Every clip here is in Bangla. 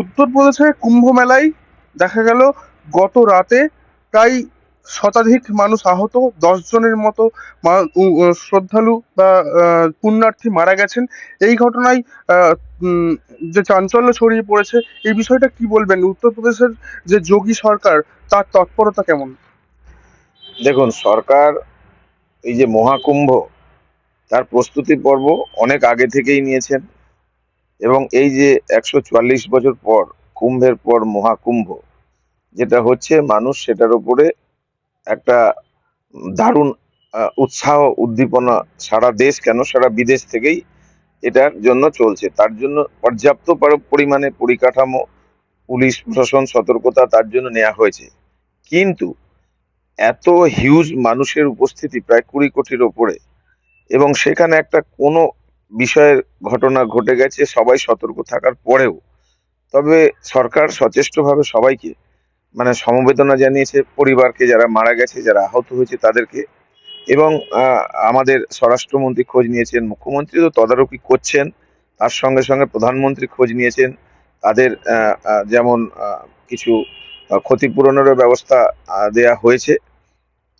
উত্তরপ্রদেশে কুম্ভ মেলায় দেখা গেল গত রাতে প্রায় শতাধিক মানুষ আহত, দশ জনের মতো শ্রদ্ধালু বা পুণ্যার্থী মারা গেছেন। এই ঘটনায় যে চাঞ্চল্য ছড়িয়ে পড়েছে, এই বিষয়টা কি বলবেন? উত্তরপ্রদেশের যে যোগী সরকার, তার তৎপরতা কেমন? দেখুন, সরকার এই যে মহাকুম্ভ, তার প্রস্তুতি পর্ব অনেক আগে থেকেই নিয়েছেন। এবং এই যে একশো চুয়াল্লিশ বছর পর কুম্ভের পর মহাকুম্ভ, যেটা হচ্ছে মানুষ সেটার উপরে একটা দারুণ উৎসাহ উদ্দীপনা, সারা দেশ কেন, সারা বিদেশ থেকেই এটার জন্য চলছে। তার জন্য পর্যাপ্ত পর- পরিমাণে পরিকাঠামো, পুলিশ প্রশাসন সতর্কতা তার জন্য নেওয়া হয়েছে। কিন্তু এত হিউজ মানুষের উপস্থিতি, প্রায় কুড়ি কোটির ওপরে এবং সেখানে একটা কোনো বিষয়ের ঘটনা ঘটে গেছে, সবাই সতর্ক থাকার পরেও। তবে সরকার সচেষ্টভাবে সবাইকে মানে সমবেদনা জানিয়েছে, পরিবারকে যারা মারা গেছে, যারা আহত হয়েছে তাদেরকে। এবং আমাদের স্বরাষ্ট্রমন্ত্রী খোঁজ নিয়েছেন, মুখ্যমন্ত্রী তো তদারকি করছেন, তার সঙ্গে সঙ্গে প্রধানমন্ত্রী খোঁজ নিয়েছেন। তাদের যেমন কিছু ক্ষতিপূরণেরও ব্যবস্থা দেয়া হয়েছে।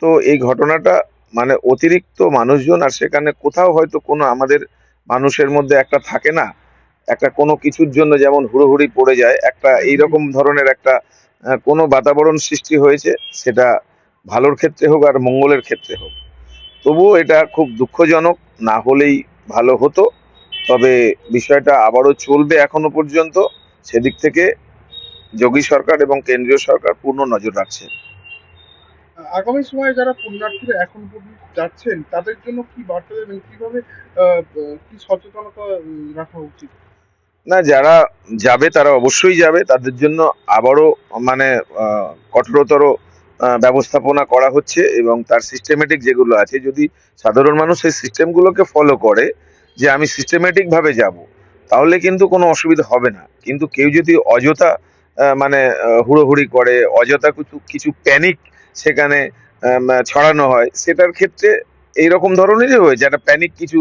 তো এই ঘটনাটা মানে অতিরিক্ত মানুষজন আর সেখানে কোথাও হয়তো কোনো আমাদের মানুষের মধ্যে একটা থাকে না একটা কোনো কিছুর জন্য যেমন হুড়োহুড়ি পড়ে যায় একটা এইরকম ধরনের একটা কোনো বাতাবরণ সৃষ্টি হয়েছে সেটা ভালোর ক্ষেত্রে হোক আর মঙ্গলের ক্ষেত্রে হোক। তবুও এটা খুব দুঃখজনক না হলেই ভালো হতো তবে বিষয়টা আবারও চলবে এখনও পর্যন্ত। সেদিক থেকে যোগী সরকার এবং কেন্দ্রীয় সরকার পূর্ণ নজর রাখছে। আগামী সময়ে যারা পুণ্যার্থীরা এখন পর্যন্ত যাচ্ছেন, তাদের জন্য কি বার্তা দেবেন? কীভাবে কি সচেতনতা রাখা উচিত? না, যারা যাবে তারা অবশ্যই যাবে। তাদের জন্য আবারও মানে কঠোরতর ব্যবস্থাপনা করা হচ্ছে এবং তার সিস্টেমেটিক যেগুলো আছে, যদি সাধারণ মানুষ সেই সিস্টেমগুলোকে ফলো করে, যে আমি সিস্টেমেটিক ভাবে যাব, তাহলে কিন্তু কোনো অসুবিধা হবে না। কিন্তু কেউ যদি অযথা মানে হুড়োহুড়ি করে, অযথা কিছু কিছু প্যানিক সেখানে ছড়ানো হয়। সেটার ক্ষেত্রে এইরকম ধরনেরই হয়েছে, একটা প্যানিক কিছু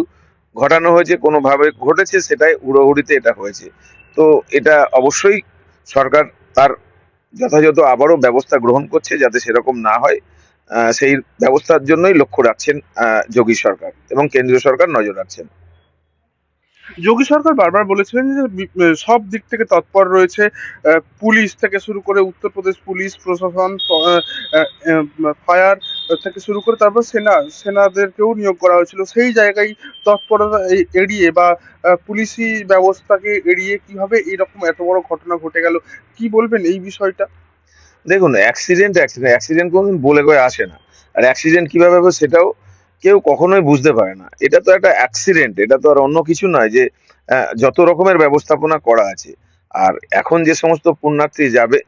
ঘটানো হয়েছে, কোনোভাবে ঘটেছে, সেটাই হুড়োহুড়িতে এটা হয়েছে। তো এটা অবশ্যই সরকার তার যথাযথ আবারও ব্যবস্থা গ্রহণ করছে যাতে সেরকম না হয়। সেই ব্যবস্থার জন্যই লক্ষ্য রাখছেন যোগী সরকার এবং কেন্দ্রীয় সরকার নজর রাখছেন। যোগী সরকার বারবার বলেছিলেন যে সব দিক থেকে তৎপর রয়েছে পুলিশ থেকে শুরু করে উত্তরপ্রদেশ পুলিশ প্রশাসন ফায়ার থেকে শুরু করে তারপর সেনা, সেনাদেরকেও নিয়োগ করা হয়েছিল। সেই জায়গায় তৎপরতা এড়িয়ে বা পুলিশি ব্যবস্থাকে এড়িয়ে কীভাবে এরকম এত বড় ঘটনা ঘটে গেল, কি বলবেন এই বিষয়টা? দেখুন অ্যাক্সিডেন্ট অ্যাক্সিডেন্ট অ্যাক্সিডেন্ট কোনোদিন বলে কয়ে আসে না। আর অ্যাক্সিডেন্ট কীভাবে হবে সেটাও কেউ কখনোই বুঝতে পারে না। এটা তো একটা অ্যাক্সিডেন্ট এটা তো আর অন্য কিছু নয় যে যত রকমের ব্যবস্থাপনা করা আছে। আর এখন যে সমস্ত পুণ্যার্থী যাবে,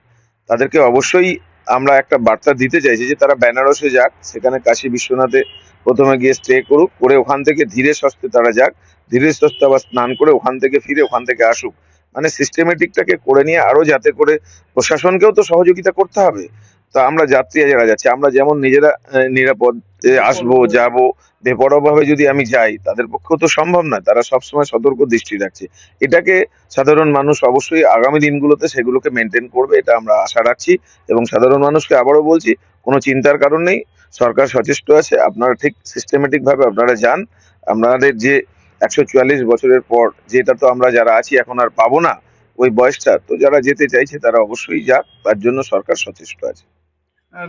তাদেরকে অবশ্যই আমরা একটা বার্তা দিতে চাইছি যে, তারা বেনারসে যাক, সেখানে কাশী বিশ্বনাথে প্রথমে গিয়ে স্টে করুক, করে ওখান থেকে ধীরে সস্তে তারা যাক, ধীরে সস্তে আবার স্নান করে ওখান থেকে ফিরে ওখান থেকে আসুক। মানে সিস্টেমেটিকটাকে করে নিয়ে আরও যাতে করে প্রশাসনকেও তো সহযোগিতা করতে হবে। তা আমরা যাত্রী যারা যাচ্ছে, আমরা যেমন নিজেরা নিরাপদ আসব, যাব বেপরোয়াভাবে যদি আমি যাই, তাদের পক্ষেও তো সম্ভব নয়। তারা সবসময় সতর্ক দৃষ্টি রাখছে। এটাকে সাধারণ মানুষ অবশ্যই আগামী দিনগুলোতে সেগুলোকে মেনটেন করবে, এটা আমরা আশা রাখছি। এবং সাধারণ মানুষকে আবারও বলছি, কোনো চিন্তার কারণ নেই। সরকার সচেষ্ট আছে, আপনারা ঠিক সিস্টেমেটিক ভাবে আপনারা যান। আপনাদের যে একশো চুয়াল্লিশ বছরের পর, যেটা তো আমরা যারা আছি, এখন আর পাবো না, ওই বয়সটা, তো যারা যেতে চাইছে, তারা অবশ্যই যাক। তার জন্য সরকার সচেষ্ট আছে।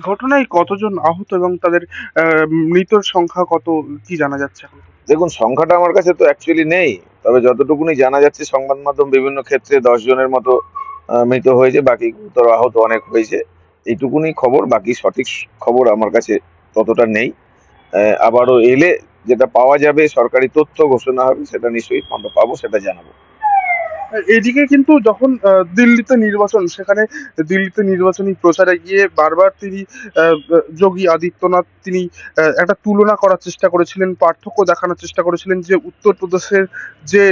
ঘটনায় কতজন আহত এবং তাদের মৃতর সংখ্যা কত, কি জানা যাচ্ছে দেখুন, সংখ্যাটা আমার কাছে তো অ্যাকচুয়ালি নেই, তবে যতটুকুনি জানা যাচ্ছে, সংবাদ মাধ্যম বিভিন্ন ক্ষেত্রে দশ জনের মতো মৃত হয়েছে, বাকি গুরুতর আহত অনেক হয়েছে। এইটুকুনি খবর, বাকি সঠিক খবর আমার কাছে ততটা নেই। আবারও এলে যেটা পাওয়া যাবে, সরকারি তথ্য ঘোষণা হবে, সেটা নিশ্চয়ই আমরা পাবো, সেটা জানাব। এদিকে কিন্তু যখন দিল্লিতে নির্বাচন, সেখানে দিল্লিতে নির্বাচনী প্রচারে গিয়ে বারবার তিনি যোগী আদিত্যনাথ তিনি একটা তুলনা করার চেষ্টা করেছিলেন, পার্থক্য দেখানোর চেষ্টা করেছিলেন যে উত্তরপ্রদেশের যে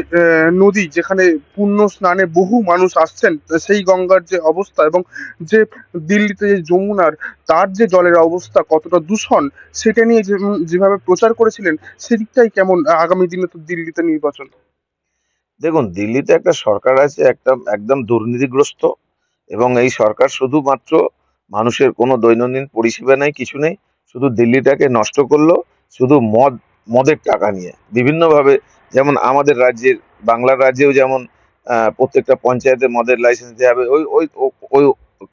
নদী যেখানে পূর্ণ স্নানে বহু মানুষ আসছেন, সেই গঙ্গার যে অবস্থা এবং যে দিল্লিতে যে যমুনার, তার যে জলের অবস্থা কতটা দূষণ, সেটা নিয়ে যেভাবে প্রচার করেছিলেন, সেদিকটাই কেমন আগামী দিনে তো দিল্লিতে নির্বাচন? দেখুন, দিল্লিতে একটা সরকার আছে, একটা একদম দুর্নীতিগ্রস্ত এবং এই সরকার শুধুমাত্র মানুষের কোনো দৈনন্দিন পরিষেবা নেই, কিছু নেই, শুধু দিল্লিটাকে নষ্ট করল, শুধু মদ, মদের টাকা নিয়ে। বিভিন্নভাবে যেমন আমাদের রাজ্যের, বাংলার রাজ্যেও যেমন প্রত্যেকটা পঞ্চায়েতে মদের লাইসেন্স দেওয়া হবে, ওই ওই ওই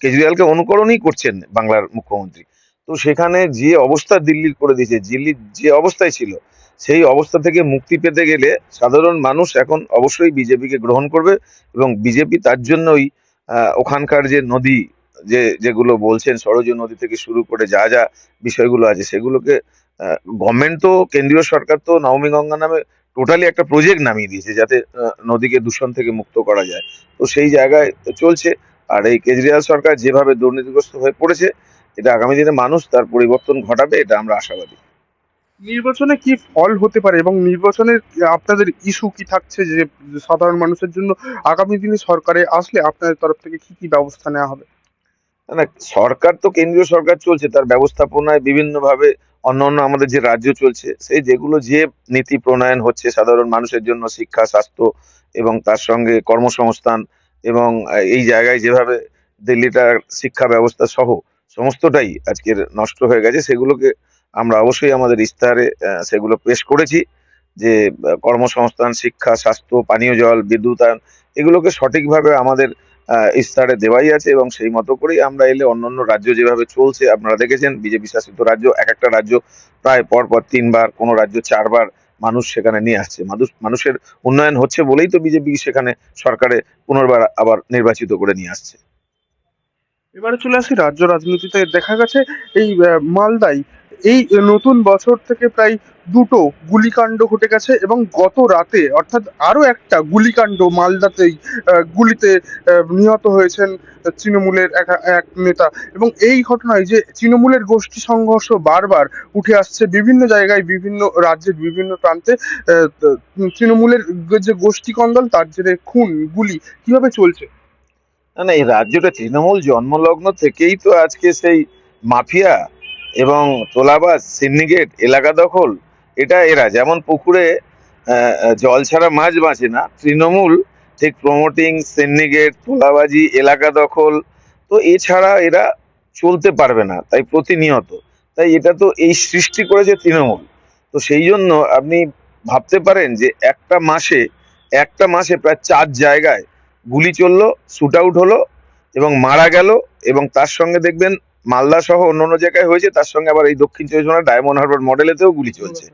কেজরিওয়ালকে অনুকরণই করছেন বাংলার মুখ্যমন্ত্রী। তো সেখানে যে অবস্থা দিল্লির করে দিয়েছে, দিল্লির যে অবস্থায় ছিল সেই অবস্থা থেকে মুক্তি পেতে গেলে সাধারণ মানুষ এখন অবশ্যই বিজেপিকে গ্রহণ করবে এবং বিজেপি তার জন্যই ওখানকার যে নদী, যে, যেগুলো বলছেন সরজ নদী থেকে শুরু করে যা যা বিষয়গুলো আছে সেগুলোকে গভর্নমেন্ট তো, কেন্দ্রীয় সরকার তো নবমী গঙ্গা নামে টোটালি একটা প্রজেক্ট নামিয়ে দিয়েছে যাতে নদীকে দূষণ থেকে মুক্ত করা যায়। তো সেই জায়গায় চলছে। আর এই কেজরিওয়াল সরকার যেভাবে দুর্নীতিগ্রস্ত হয়ে পড়েছে, এটা আগামী দিনে মানুষ তার পরিবর্তন ঘটাবে, এটা আমরা আশাবাদী। নির্বাচনে কি ফল হতে পারে এবং নির্বাচনের, আপনাদের ইস্যু কি থাকছে যে সাধারণ মানুষের জন্য আগামী দিনে সরকারে আসলে আপনাদের তরফ থেকে কি কি ব্যবস্থা নেওয়া হবে? না সরকার তো কেন্দ্রীয় সরকার চলছে, তার ব্যবস্থাপনায় বিভিন্নভাবে অন্যান্য আমাদের যে রাজ্য চলছে, সেই যেগুলো যে নীতি প্রণয়ন হচ্ছে সাধারণ মানুষের জন্য, শিক্ষা, স্বাস্থ্য এবং তার সঙ্গে কর্মসংস্থান এবং এই জায়গায় যেভাবে দিল্লিটার শিক্ষা ব্যবস্থা সহ, সমস্তটাই আজকের নষ্ট হয়ে গেছে, সেগুলোকে আমরা অবশ্যই আমাদের ইস্তাহারে আহ, সেগুলো পেশ করেছি যে কর্মসংস্থান শিক্ষা স্বাস্থ্য পানীয় জল বিদ্যুতায়ন এগুলোকে সঠিকভাবে আমাদের আহ, ইস্তাহারে দেওয়াই আছে এবং সেই মতো করেই আমরা এলে অন্যান্য রাজ্য যেভাবে চলছে আপনারা দেখেছেন বিজেপি শাসিত রাজ্য এক একটা রাজ্য প্রায় পর পর তিনবার কোনো রাজ্য চারবার মানুষ সেখানে নিয়ে আসছে। মানুষ মানুষের উন্নয়ন হচ্ছে বলেই তো বিজেপি সেখানে সরকারে পুনর্বার আবার নির্বাচিত করে নিয়ে আসছে। এবারে চলে আসি রাজ্য রাজনীতিতে। দেখা গেছে এই মালদায় এই নতুন বছর থেকে প্রায় দুটো গুলিকাণ্ড ঘটে গেছে এবং গত রাতে, অর্থাৎ আরও একটা গুলিকাণ্ড মালদাতেই গুলিতে নিহত হয়েছেন তৃণমূলের এক নেতা। এবং এই ঘটনায় যে তৃণমূলের গোষ্ঠী সংঘর্ষ বারবার উঠে আসছে বিভিন্ন জায়গায়, বিভিন্ন রাজ্যের বিভিন্ন প্রান্তে তৃণমূলের যে গোষ্ঠী কন্দল তার জেরে খুন, গুলি, কীভাবে চলছে? না না, এই রাজ্যটা তৃণমূল জন্মলগ্ন থেকেই তো আজকে সেই মাফিয়া এবং তোলাবাজ, সিন্ডিকেট, এলাকা দখল, এটা এরা। যেমন পুকুরে জল ছাড়া মাছ বাঁচে না, তৃণমূল ঠিক প্রমোটিং সিন্ডিকেট তোলাবাজি, এলাকা দখল, তো এছাড়া এরা চলতে পারবে না, তাই প্রতিনিয়ত। তাই এটা তো এই সৃষ্টি করেছে তৃণমূল। তো সেই জন্য আপনি ভাবতে পারেন যে একটা মাসে একটা মাসে প্রায় চার জায়গায় গুলি চলল শুট আউট হলো এবং মারা গেল এবং তার সঙ্গে দেখবেন মালদা সহ অন্যান্য জায়গায় হয়েছে, তার সঙ্গে আবার এই দক্ষিণ চব্বিশ পরগনার ডায়মন্ড হারবার মডেলেতেও গুলি চলছে।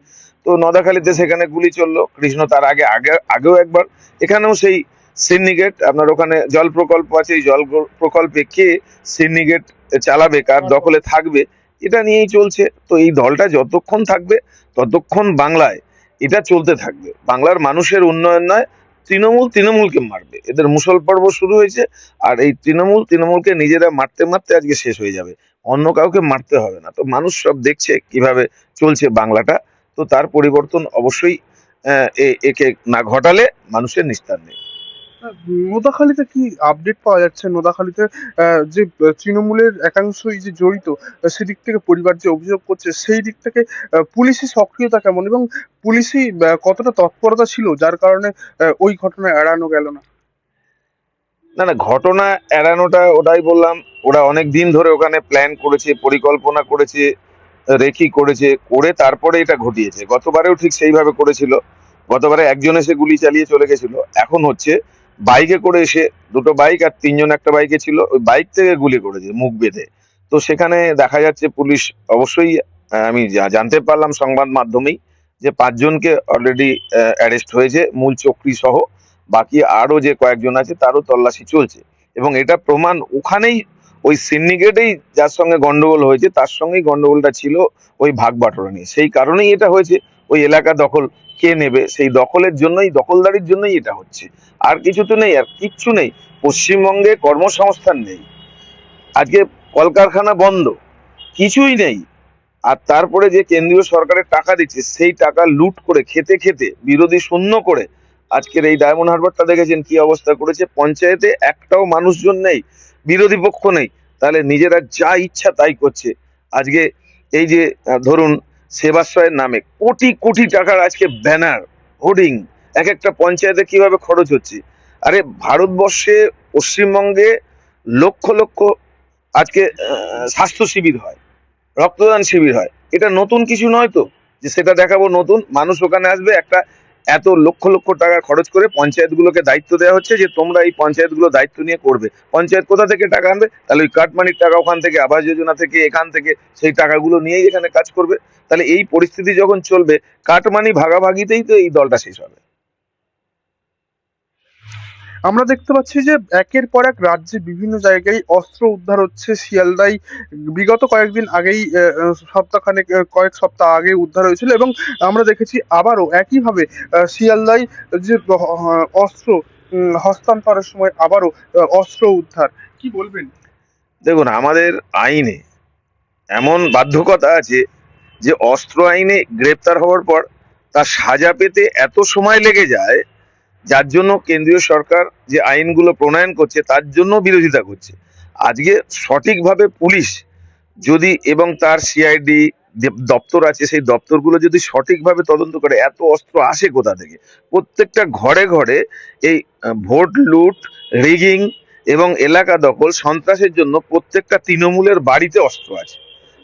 তো নদাখালীতে সেখানে গুলি চলল। কৃষ্ণ তার আগে আগে, আগেও একবার। এখানেও সেই সিন্ডিকেট আপনার ওখানে জল প্রকল্প আছে, এই জল প্রকল্পে কে সিন্ডিকেট চালাবে, কার দখলে থাকবে, এটা নিয়েই চলছে। তো এই দলটা যতক্ষণ থাকবে, ততক্ষণ বাংলায় এটা চলতে থাকবে। বাংলার মানুষের উন্নয়ন নয় তৃণমূল তৃণমূলকে মারবে। এদের মুসল পর্ব শুরু হয়েছে আর এই তৃণমূল তৃণমূলকে নিজেরা মারতে মারতে আজকে শেষ হয়ে যাবে। অন্য কাউকে মারতে হবে না। তো মানুষ সব দেখছে কীভাবে চলছে বাংলাটা। তো তার পরিবর্তন অবশ্যই একে না ঘটালে মানুষের নিস্তার নেই। নোদাখালীতে কি আপডেট পাওয়া যাচ্ছে? নোদাখালীতে যে, তৃণমূলের একাংশই যে জড়িত সেদিক থেকে পরিবার যে অভিযোগ করছে, সেই দিক থেকে পুলিশি সক্রিয়তা কেমন এবং পুলিশি কতটা তৎপরতা ছিল যার কারণে ওই ঘটনা এড়ানো গেল না? না না, ঘটনা এড়ানোটা ওটাই বললাম। ওরা অনেক দিন ধরে ওখানে প্ল্যান করেছে, পরিকল্পনা করেছে রেখি করেছে, করে তারপরে এটা ঘটিয়েছে। গতবারেও ঠিক সেইভাবে করেছিল। গতবারে একজন এসে গুলি চালিয়ে চলে গেছিল। এখন হচ্ছে বাইকে করে এসে দুটো বাইক আর তিনজন একটা বাইকে ছিল, ওই বাইক থেকে গুলি করেছে, মুখ বেঁধে। তো সেখানে দেখা যাচ্ছে পুলিশ অবশ্যই আমি জানতে পারলাম সংবাদ মাধ্যমেই যে পাঁচজনকে অলরেডি অ্যারেস্ট হয়েছে, মূল চক্রী সহ। বাকি আরও যে কয়েকজন আছে, তারও তল্লাশি চলছে। এবং এটা প্রমাণ ওখানেই, ওই সিন্ডিকেটেই যার সঙ্গে গন্ডগোল হয়েছে, তার সঙ্গেই গন্ডগোলটা ছিল ওই ভাগ বাটোয়ারা নিয়ে। সেই কারণেই এটা হয়েছে। ওই এলাকা দখল কে নেবে? সেই দখলের জন্যই, দখলদারির জন্যই এটা হচ্ছে। আর কিছু তো নেই, আর কিচ্ছু নেই। পশ্চিমবঙ্গে কর্মসংস্থান নেই। আজকে কলকারখানা বন্ধ, কিছুই নেই। আর তারপরে যে কেন্দ্রীয় সরকারের টাকা দিচ্ছে, সেই টাকা লুট করে, খেতে খেতে, বিরোধী শূন্য করে, আজকের এই ডায়মন্ড হারবারটা দেখেছেন কি অবস্থা করেছে? পঞ্চায়েতে একটাও মানুষজন নেই, বিরোধী পক্ষ নেই। তাহলে নিজেরা যা ইচ্ছা তাই করছে। আজকে এই যে ধরুন সেবাশ্রয়ের নামে কোটি কোটি টাকার আজকে ব্যানার, হোর্ডিং এক একটা পঞ্চায়েতে কীভাবে খরচ হচ্ছে? আরে ভারতবর্ষে পশ্চিমবঙ্গে লক্ষ লক্ষ আজকে স্বাস্থ্য শিবির হয়, রক্তদান শিবির হয়। এটা নতুন কিছু নয় তো? যে সেটা দেখাবো নতুন, মানুষ ওখানে আসবে, একটা এত লক্ষ লক্ষ টাকা খরচ করে পঞ্চায়েতগুলোকে দায়িত্ব দেওয়া হচ্ছে যে তোমরা এই পঞ্চায়েতগুলো দায়িত্ব নিয়ে করবে। পঞ্চায়েত কোথা থেকে টাকা আনবে? তাহলে ওই কাটমানির টাকা ওখান থেকে, আবাস যোজনা থেকে, এখান থেকে সেই টাকাগুলো নিয়েই এখানে কাজ করবে। তাহলে এই পরিস্থিতি যখন চলবে কাটমানি ভাগাভাগিতেই তো এই দলটা শেষ হবে। আমরা দেখতে পাচ্ছি যে একের পর এক রাজ্যে বিভিন্ন জায়গায় অস্ত্র উদ্ধার হচ্ছে। শিয়ালদাই বিগত কয়েকদিন আগেই সপ্তাহখানেক কয়েক সপ্তাহ আগে উদ্ধার হয়েছিল এবং আমরা দেখেছি আবারও একইভাবে শিয়ালদাই যে অস্ত্র হস্তান্তরের সময় আবারও অস্ত্র উদ্ধার। কি বলবেন? দেখুন, আমাদের আইনে এমন বাধ্যকতা আছে যে অস্ত্র আইনে গ্রেপ্তার হওয়ার পর তার সাজা পেতে এত সময় লেগে যায় যার জন্য কেন্দ্রীয় সরকার যে আইনগুলো প্রণয়ন করছে, তার জন্য বিরোধিতা করছে। আজকে সঠিকভাবে পুলিশ যদি এবং তার সিআইডি দপ্তর আছে, সেই দপ্তরগুলো যদি সঠিকভাবে তদন্ত করে, এত অস্ত্র আসে কোথা থেকে? প্রত্যেকটা ঘরে ঘরে এই ভোট লুট, রিগিং এবং এলাকা দখল সন্ত্রাসের জন্য প্রত্যেকটা তৃণমূলের বাড়িতে অস্ত্র আছে।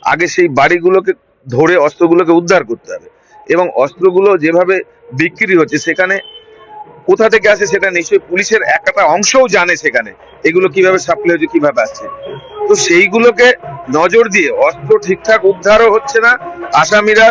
আগে সেই বাড়িগুলোকে ধরে অস্ত্রগুলোকে উদ্ধার করতে হবে এবং অস্ত্রগুলো যেভাবে বিক্রি হচ্ছে, সেখানে কোথা থেকে আসে সেটা নিশ্চয়ই পুলিশের একটা অংশও জানে সেখানে। এগুলো কীভাবে সাপ্লাই হচ্ছে, কীভাবে আসছে। তো সেইগুলোকে নজর দিয়ে অস্ত্র ঠিকঠাক উদ্ধারও হচ্ছে না, আসামিরা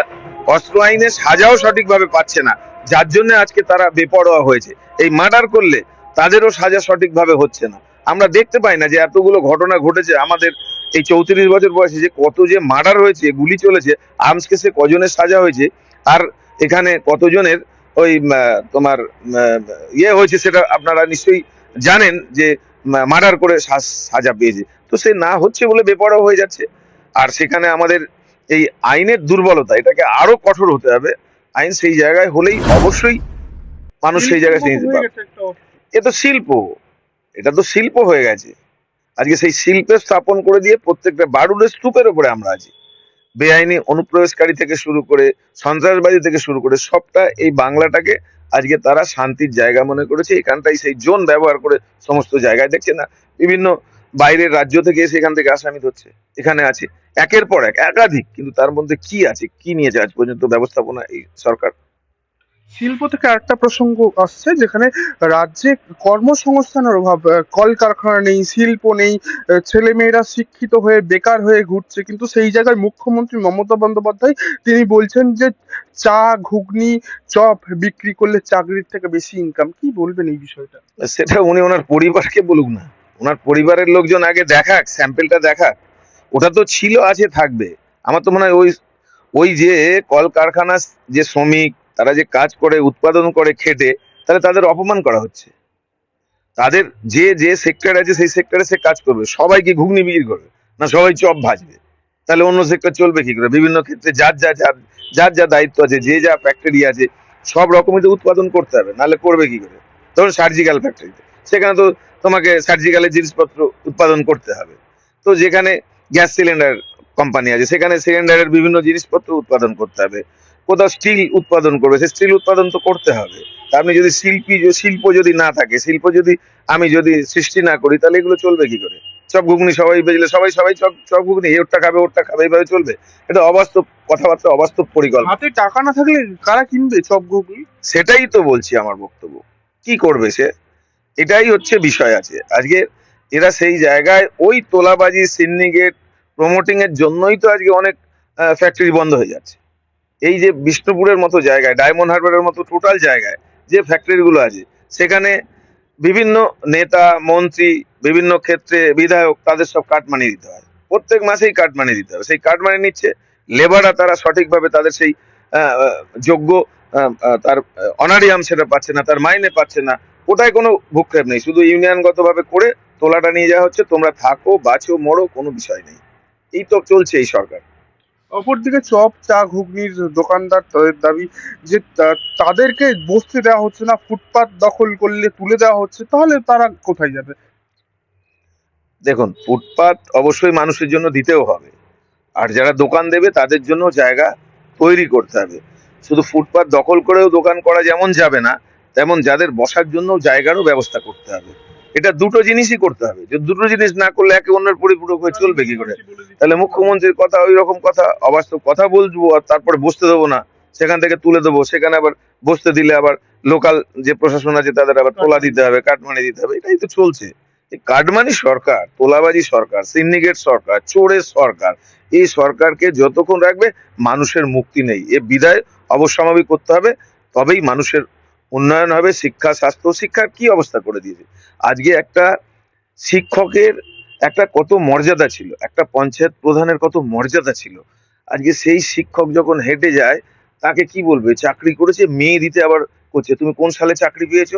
অস্ত্র আইনে সাজাও সঠিকভাবে পাচ্ছে না। যার জন্য আজকে তারা বেপরোয়া হয়েছে। এই মার্ডার করলে তাদেরও সাজা সঠিকভাবে হচ্ছে না। আমরা দেখতে পাই না যে এতগুলো ঘটনা ঘটেছে। আমাদের এই চৌত্রিশ বছর বয়সে যে কত যে মার্ডার হয়েছে, গুলি চলেছে, আর্মস কেসে কজনের সাজা হয়েছে, আর এখানে কতজনের ওই তোমার ইয়ে হয়েছে সেটা আপনারা নিশ্চয়ই জানেন যে মার্ডার করে সাজা পেয়েছে। তো সে না হচ্ছে বলে বেপরোয়া হয়ে যাচ্ছে। আর সেখানে আমাদের এই আইনের দুর্বলতা, এটাকে আরও কঠোর হতে হবে। আইন সেই জায়গায় হলেই অবশ্যই মানুষ সেই জায়গায় নিতে পারবে। এ তো শিল্প। এটা তো শিল্প হয়ে গেছে। আজকে সেই শিল্পে স্থাপন করে দিয়ে প্রত্যেকটা বারুদের স্তূপের উপরে আমরা আছি। বেআইনি অনুপ্রবেশকারী থেকে শুরু করে সন্ত্রাসবাদী থেকে শুরু করে সবটা এই বাংলাটাকে আজকে তারা শান্তির জায়গা মনে করেছে। এখানটাই সেই জোন ব্যবহার করে সমস্ত জায়গায় দেখছে না। বিভিন্ন বাইরের রাজ্য থেকে এসে এখান থেকে আসামি হচ্ছে এখানে আছে। একের পর এক, একাধিক। কিন্তু তার মধ্যে কি আছে, কি নিয়েছে আজ পর্যন্ত ব্যবস্থাপনা এই সরকার? শিল্প থেকে আরেকটা প্রসঙ্গ আসছে, যেখানে রাজ্যে কর্মসংস্থানের অভাব কলকারখানা নেই, শিল্প নেই ছেলেমেয়েরা শিক্ষিত হয়ে, বেকার হয়ে ঘুরছে। কিন্তু সেই জায়গায় মুখ্যমন্ত্রী মমতা বন্দ্যোপাধ্যায়, তিনি বলছেন যে চা, ঘুগনি, চপ বিক্রি করলে চাকরির থেকে বেশি ইনকাম কি বলবেন এই বিষয়টা? সেটা উনি ওনার পরিবারকে বলুক না। ওনার পরিবারের লোকজন আগে দেখাক, স্যাম্পেলটা দেখাক। ওটা তো ছিল, আছে, থাকবে। আমার তো মনে হয় ওই ওই যে কলকারখানা যে শ্রমিক তারা যে কাজ করে, উৎপাদন করে খেটে তাহলে তাদের অপমান করা হচ্ছে। তাদের যে যে সেক্টর আছে, সেই সেক্টরে সে কাজ করবে। সবাই কি ঘুগনি বিক্রি করবে? না, সবাই চপ ভাজবে? তাহলে অন্য সেক্টর চলবে কি করে? বিভিন্ন ক্ষেত্রে যার যা যার যার যা দায়িত্ব আছে, যে, যা ফ্যাক্টরি আছে, সব রকমের তো উৎপাদন করতে হবে। নাহলে করবে কি করে? ধরুন সার্জিক্যাল ফ্যাক্টরিতে সেখানে তো তোমাকে সার্জিক্যালের জিনিসপত্র উৎপাদন করতে হবে। তো যেখানে গ্যাস সিলিন্ডার কোম্পানি আছে, সেখানে সিলিন্ডারের বিভিন্ন জিনিসপত্র উৎপাদন করতে হবে। কোথাও স্টিল উৎপাদন করবে সে স্টিল উৎপাদন তো করতে হবে। আপনি যদি শিল্পী শিল্প যদি না থাকে শিল্প যদি আমি যদি সৃষ্টি না করি তাহলে এগুলো চলবে কি করে? চপ ঘুগনি সবাই বেজলে সবাই সবাই চপ চপ ঘুগনি ওরটা খাবে ওরটা খাবে এইভাবে চলবে। এটা অবাস্তব কথাবার্তা অবাস্তব পরিকল্পনা হাতে টাকা না থাকলে কারা কিনবে চপ ঘুগনি? সেটাই তো বলছি আমার বক্তব্য। কি করবে সে? এটাই হচ্ছে বিষয় আছে। আজকে এরা সেই জায়গায় ওই তোলাবাজি সিন্ডিকেট প্রমোটিং এর জন্যই তো আজকে অনেক ফ্যাক্টরি বন্ধ হয়ে যাচ্ছে। এই যে বিষ্ণুপুরের মতো জায়গায় ডায়মন্ড হারবারের মতো টোটাল জায়গায় যে ফ্যাক্টরি গুলো আছে, সেখানে বিভিন্ন নেতা, মন্ত্রী, বিভিন্ন ক্ষেত্রে বিধায়ক, তাদের সব কাটমানি দিতে হয়। প্রত্যেক মাসেই কাটমানি দিতে হবে সেই কাটমানি নিচ্ছে লেবাররা তারা সঠিকভাবে তাদের সেই যোগ্য তার অনারিয়াম সেটা পাচ্ছে না, তার মাইনে পাচ্ছে না। ওটাই কোনো ভূক্ষেপ নেই। শুধু ইউনিয়নগতভাবে করে তোলাটা নিয়ে যাওয়া হচ্ছে। তোমরা থাকো, বাঁচো, মরো, কোনো বিষয় নেই। এই তো চলছে এই সরকার। অপরদিকে চপ, চা ঘুগনির দোকানদার তাদের দাবি যে তাদেরকে বসতে দেওয়া হচ্ছে না, ফুটপাত দখল করলে তুলে দেওয়া হচ্ছে, তাহলে তারা কোথায় যাবে? দেখুন, ফুটপাত অবশ্যই মানুষের জন্য দিতেও হবে। আর যারা দোকান দেবে, তাদের জন্য জায়গা তৈরি করতে হবে। শুধু ফুটপাত দখল করেও দোকান করা যেমন যাবে না, তেমন যাদের বসার জন্য জায়গারও ব্যবস্থা করতে হবে। এটা দুটো জিনিসই করতে হবে। যে দুটো জিনিস না করলে একে অন্যের পরিপূরক হয়ে চলবে কি করে? তাহলে মুখ্যমন্ত্রীর কথা ওই রকম কথা, অবাস্তব কথা বলব আর তারপরে বসতে দেবো না। সেখান থেকে তুলে দেবো। সেখানে আবার বসতে দিলে আবার লোকাল যে প্রশাসন আছে তাদের আবার তোলা দিতে হবে, কাটমানি দিতে হবে। এটাই তো চলছে। কাটমানি সরকার, তোলাবাজি সরকার, সিন্ডিকেট সরকার, চোরের সরকার, এই সরকারকে যতক্ষণ রাখবে মানুষের মুক্তি নেই। এ বিদায় অবশ্যম্ভাবী করতে হবে। তবেই মানুষের উন্নয়ন হবে, শিক্ষা, স্বাস্থ্য, শিক্ষার কি অবস্থা করে দিয়েছে? আজকে একটা শিক্ষকের একটা কত মর্যাদা ছিল, একটা পঞ্চায়েত প্রধানের কত মর্যাদা ছিল। আজকে সেই শিক্ষক যখন হেঁটে যায়, তাকে কি বলবে? চাকরি করেছে, মেয়ে দিতে আবার করছে। তুমি কোন সালে চাকরি পেয়েছ?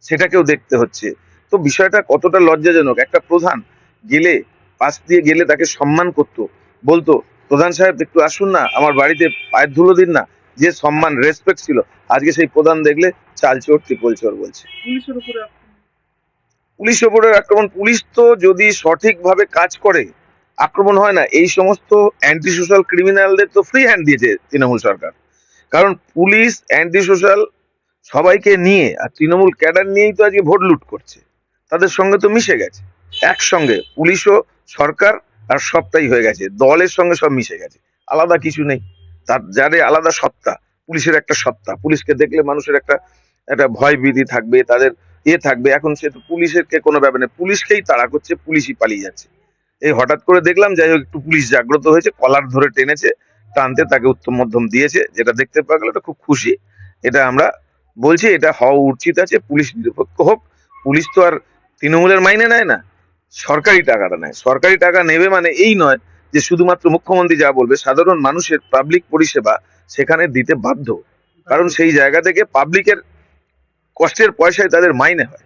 সেটাকেও দেখতে হচ্ছে। তো বিষয়টা কতটা লজ্জাজনক। একটা প্রধান গেলে, পাশ দিয়ে গেলে তাকে সম্মান করতো। বলতো, প্রধান সাহেব, একটু আসুন না, আমার বাড়িতে পায়ের ধুলো দিন না। যে সম্মান রেসপেক্ট ছিল আজকে সেই প্রধান দেখলে চাল চোর ত্রিপল চোর বলছে। পুলিশ ওপরের আক্রমণ? পুলিশ তো যদি সঠিকভাবে কাজ করে আক্রমণ হয় না এই সমস্ত অ্যান্টি সোশ্যাল ক্রিমিনালদের তো ফ্রি হ্যান্ড দিয়েছে তৃণমূল সরকার। কারণ পুলিশ অ্যান্টি সোশ্যাল সবাইকে নিয়ে আর তৃণমূল ক্যাডার নিয়েই তো আজকে ভোট লুট করছে। তাদের সঙ্গে তো মিশে গেছে। একসঙ্গে পুলিশও সরকার আর সবটাই হয়ে গেছে। দলের সঙ্গে সব মিশে গেছে। আলাদা কিছু নেই। তার যারে আলাদা সত্তা পুলিশের একটা সত্তা। পুলিশকে দেখলে মানুষের একটা একটা ভয় ভীতি থাকবে, তাদের ইয়ে থাকবে। এখন সে তো পুলিশের কে কোনো ব্যাপার নেই। পুলিশকেই তাড়া করছে, পুলিশই পালিয়ে যাচ্ছে। এই হঠাৎ করে দেখলাম, যাই হোক, একটু পুলিশ জাগ্রত হয়েছে, কলার ধরে টেনেছে, টানতে তাকে উত্তম মধ্যম দিয়েছে। যেটা দেখতে পাওয়া গেল, এটা খুব খুশি। এটা আমরা বলছি, এটা হওয়া উচিত আছে, পুলিশ নিরপেক্ষ হোক। পুলিশ তো আর তৃণমূলের মাইনে নেয় না, সরকারি টাকাটা নেয়। সরকারি টাকা নেবে মানে এই নয় যে শুধুমাত্র মুখ্যমন্ত্রী যা বলবে, সাধারণ মানুষের পাবলিক পরিষেবা সেখানে দিতে বাধ্য। কারণ সেই জায়গা থেকে পাবলিকের কষ্টের পয়সায় তাদের মাইনে হয়।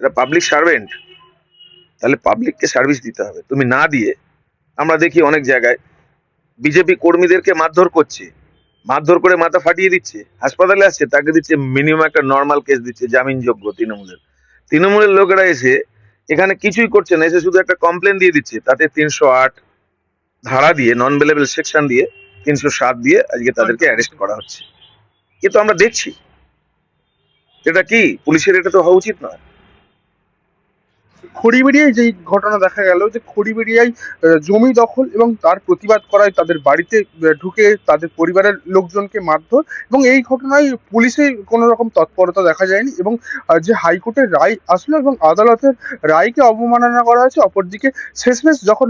এটা পাবলিক সার্ভেন্ট তাহলে পাবলিককে সার্ভিস দিতে হবে। তুমি না দিয়ে আমরা দেখি অনেক জায়গায় বিজেপি কর্মীদেরকে মারধর করছে। মারধর করে মাথা ফাটিয়ে দিচ্ছে। হাসপাতালে আসছে, তাকে দিচ্ছে মিনিমাম একটা নর্মাল কেস দিচ্ছে, জামিনযোগ্য তৃণমূলের। তৃণমূলের লোকেরা এসে এখানে কিছুই করছে না, এসে শুধু একটা কমপ্লেন দিয়ে দিচ্ছে। তাতে তিনশো আট ধারা দিয়ে নন বেলেবল সেকশন দিয়ে তিনশো সাত দিয়ে আজকে তাদেরকে অ্যারেস্ট করা হচ্ছে। এ তো আমরা দেখছি। এটা কি? পুলিশের এটা তো হওয়া উচিত নয়। খড়িবেড়িয়ায় যেই ঘটনা দেখা গেল যে খড়িবেড়িয়ায় জমি দখল এবং তার প্রতিবাদ করায় তাদের বাড়িতে ঢুকে তাদের পরিবারের লোকজনকে মারধর এবং এই ঘটনায় পুলিশের কোনো রকম তৎপরতা দেখা যায়নি এবং যে হাইকোর্টের রায় আসলো এবং আদালতের রায়কে অবমাননা করা হয়েছে অপরদিকে শেষমেশ যখন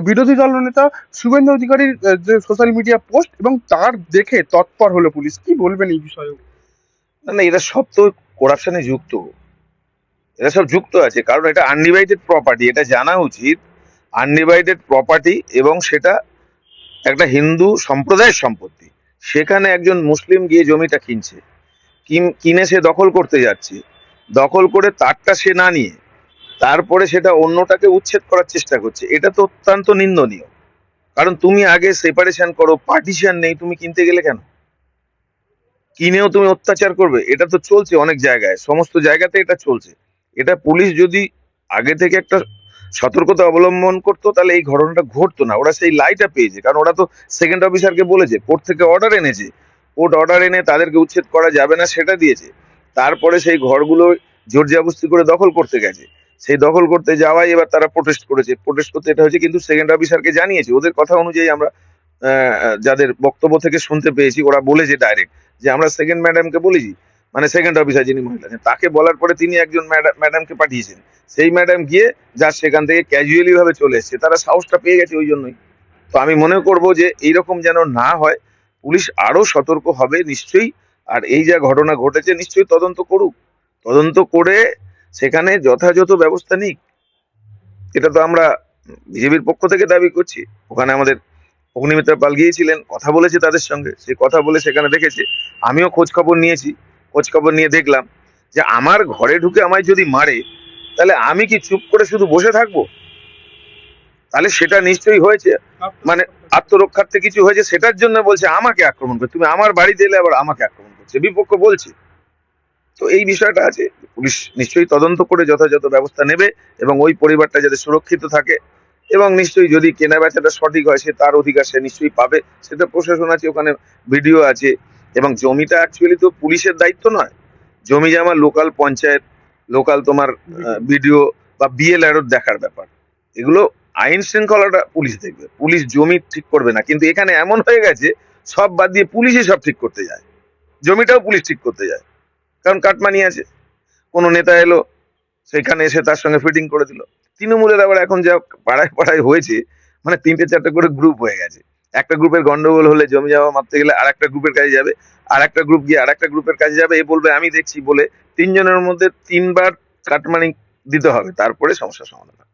বিরোধী দল নেতা শুভেন্দু অধিকারীর যে সোশ্যাল মিডিয়া পোস্ট এবং তার দেখে তৎপর হলো পুলিশ। কি বলবেন এই বিষয়ে না না, এরা সব তো করাপশনে যুক্ত। এরা সব যুক্ত আছে, কারণ এটা আনডিভাইডেড প্রপার্টি এটা জানা উচিত। আনডিভাইডেড প্রপার্টি এবং সেটা একটা হিন্দু সম্প্রদায়ের সম্পত্তি। সেখানে একজন মুসলিম গিয়ে জমিটা কিনছে। কিন- কিনে সে দখল করতে যাচ্ছে। দখল করে তারটা সে না নিয়ে তারপরে সেটা অন্যটাকে উচ্ছেদ করার চেষ্টা করছে। এটা তো অত্যন্ত নিন্দনীয়। কারণ তুমি আগে সেপারেশন করো পার্টিশন নেই, তুমি কিনতে গেলে কেন? কিনেও তুমি অত্যাচার করবে। এটা তো চলছে অনেক জায়গায়। সমস্ত জায়গাতে এটা চলছে। এটা পুলিশ যদি আগে থেকে একটা সতর্কতা অবলম্বন করতো, তাহলে এই ঘটনাটা ঘটতো না। ওরা সেই লাইটা পেয়েছে। কারণ ওরা তো সেকেন্ড অফিসারকে বলেছে, কোর্ট থেকে অর্ডার এনেছে। কোর্ট অর্ডার এনে তাদেরকে উচ্ছেদ করা যাবে না, সেটা দিয়েছে। তারপরে সেই ঘরগুলো জোর জবরদস্তি করে দখল করতে গেছে। সেই দখল করতে যাওয়াই এবার তারা প্রোটেস্ট করেছে। প্রোটেস্ট করতে এটা হয়েছে কিন্তু সেকেন্ড অফিসারকে জানিয়েছে। ওদের কথা অনুযায়ী আমরা যাদের বক্তব্য থেকে শুনতে পেয়েছি, ওরা বলেছে ডাইরেক্ট যে আমরা সেকেন্ড ম্যাডামকে বলেছি মানে সেকেন্ড অফিসার যিনি মহিলা আছেন তাকে বলার পরে তিনি একজন ম্যাডামকে পাঠিয়েছেন। সেই ম্যাডাম গিয়ে যা সেখান থেকে ক্যাজুয়ালি ভাবে চলে এসেছে। তারা সাহসটা পেয়ে গেছে ওই জন্যই। তো আমি মনে করব যে এইরকম যেন না হয়, পুলিশ আরও সতর্ক হবে নিশ্চয়ই। আর এই যা ঘটনা ঘটেছে, নিশ্চয়ই তদন্ত করুক। তদন্ত করে সেখানে যথাযথ ব্যবস্থা নিক। এটা তো আমরা বিজেপির পক্ষ থেকে দাবি করছি। ওখানে আমাদের অগ্নিমিত্রা পাল গিয়েছিলেন, কথা বলেছে তাদের সঙ্গে। সে কথা বলে সেখানে দেখেছে। আমিও খোঁজ খবর নিয়েছি। খোঁজ খবর নিয়ে দেখলাম যে আমার ঘরে ঢুকে আমায় যদি মারে, তাহলে আমি কি চুপ করে শুধু বসে থাকব? তাহলে সেটা নিশ্চয়ই হয়েছে। মানে আত্মরক্ষার্থে কিছু হয়েছে, সেটার জন্য বলছে আমাকে আক্রমণ করে তুমি আমার বাড়িতে এলে আবার আমাকে আক্রমণ করছে। বিপক্ষ বলছে। তো এই বিষয়টা আছে। পুলিশ নিশ্চয়ই তদন্ত করে যথাযথ ব্যবস্থা নেবে এবং ওই পরিবারটা যাতে সুরক্ষিত থাকে এবং নিশ্চয়ই যদি কেনা বেচাটা সঠিক হয় সে তার অধিকার সে নিশ্চয়ই পাবে। সেটা প্রশাসন আছে ওখানে ভিডিও আছে এবং জমিটা অ্যাকচুয়ালি তো পুলিশের দায়িত্ব নয়। জমি জামা লোকাল পঞ্চায়েত লোকাল তোমার ভিডিও বা বিএলআরও দেখার ব্যাপার। এগুলো আইন শৃঙ্খলাটা পুলিশ দেখবে। পুলিশ জমি ঠিক করবে না। কিন্তু এখানে এমন হয়ে গেছে সব বাদ দিয়ে পুলিশই সব ঠিক করতে যায়। জমিটাও পুলিশ ঠিক করতে যায়। কারণ কাটমানি আছে। কোনো নেতা এলো, সেখানে এসে তার সঙ্গে ফিটিং করে দিল। তৃণমূলের আবার এখন যা পাড়ায় পাড়ায় হয়েছে মানে তিনটে চারটে করে গ্রুপ হয়ে গেছে। একটা গ্রুপের গন্ডগোল হলে জমি জমা মারতে গেলে আর একটা গ্রুপের কাছে যাবে আর একটা গ্রুপ গিয়ে আর একটা গ্রুপের কাছে যাবে, এ বলবে, আমি দেখছি বলে তিনজনের মধ্যে তিনবার কাটমানি দিতে হবে, তারপরে সমস্যার সমাধান হবে।